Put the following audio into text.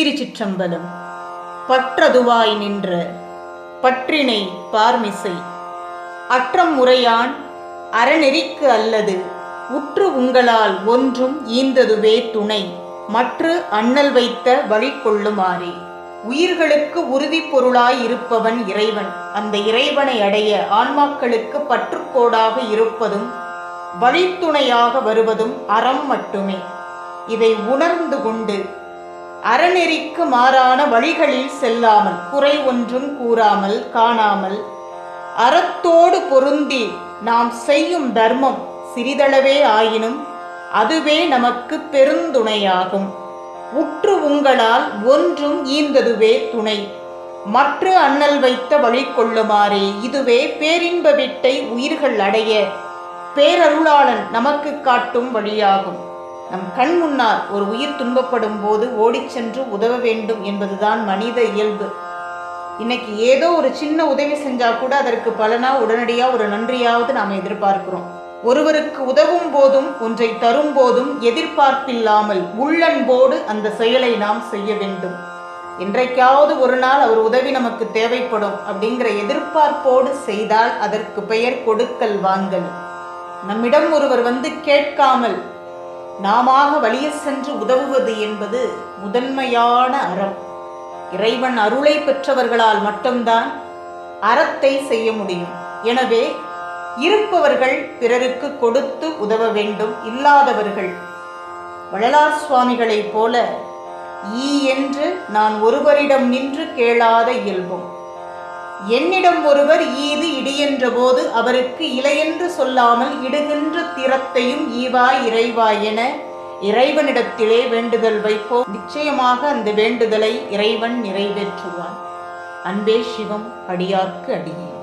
திருச்சிற்றம்பலம். பற்றதுவாய் நின்ற பற்றினை பார்மிசை. அற்றம் முறையான் அறநெறிக்கு அல்லது உற்று உங்களால் ஒன்றும் ஈந்ததுவே துணை. மற்று அண்ணல் வைத்த வழி கொள்ளுமாறே. உயிர்களுக்கு உறுதி பொருளாய் இருப்பவன் இறைவன். அந்த இறைவனை அடைய ஆன்மாக்களுக்கு பற்றுக்கோடாக இருப்பதும் வழித்துணையாக வருவதும் அறம் மட்டுமே. இதை உணர்ந்து கொண்டு அறநெறிக்கு மாறான வழிகளில் செல்லாமல் குறை ஒன்றும் கூறாமல் காணாமல் அறத்தோடு பொருந்தி நாம் செய்யும் தர்மம் சிறிதளவே ஆயினும் அதுவே நமக்கு பெருந்துணையாகும். உற்று உங்களால் ஒன்றும் ஈந்ததுவே துணை. மற்ற அண்ணல் வைத்த வழி கொள்ளுமாறே இதுவே பேரின்ப விட்டை உயிர்கள் அடைய. பேரருளாளன் நமக்கு காட்டும் வழியாகும். நம் கண் முன்னால் ஒரு உயிர் துன்பப்படும் போது ஓடிச் சென்று உதவ வேண்டும் என்பதுதான் மனித இயல்பு. இன்னைக்கு ஏதோ ஒரு சின்ன உதவி செஞ்சா கூட அதற்கு பலனா உடனடியா ஒரு நன்றியாவது நாம் எதிர்பார்க்கிறோம். ஒருவருக்கு உதவும் போதும் ஒன்றை தரும் போதும் எதிர்பார்ப்பில்லாமல் உள்ளன்போடு அந்த செயலை நாம் செய்ய வேண்டும். என்றைக்காவது ஒரு நாள் அவர் உதவி நமக்கு தேவைப்படும் அப்படிங்கிற எதிர்பார்ப்போடு செய்தால் அதற்கு பெயர் கொடுக்கல் வாங்கல். நம்மிடம் ஒருவர் வந்து கேட்காமல் நாமாக வழிய சென்று உதவுவது என்பது முதன்மையான அறம். இறைவன் அருளை பெற்றவர்களால் மட்டும்தான் அறத்தை செய்ய முடியும். எனவே இருப்பவர்கள் பிறருக்கு கொடுத்து உதவ வேண்டும் இல்லாதவர்கள். வள்ளலார் சுவாமிகளைப் போல ஈ என்று நான் ஒருவரிடம் நின்று கேளாத இயல்பும். என்னிடம் ஒருவர் ஈது இடியென்ற போது அவருக்கு இலையென்று சொல்லாமல் இடுகின்ற திறத்தையும் ஈவாய் இறைவாய் என இறைவனிடத்திலே வேண்டுதல் வைப்போம். நிச்சயமாக அந்த வேண்டுதலை இறைவன் நிறைவேற்றுவான். அன்பே சிவம் அடியார்க்கு அடியே.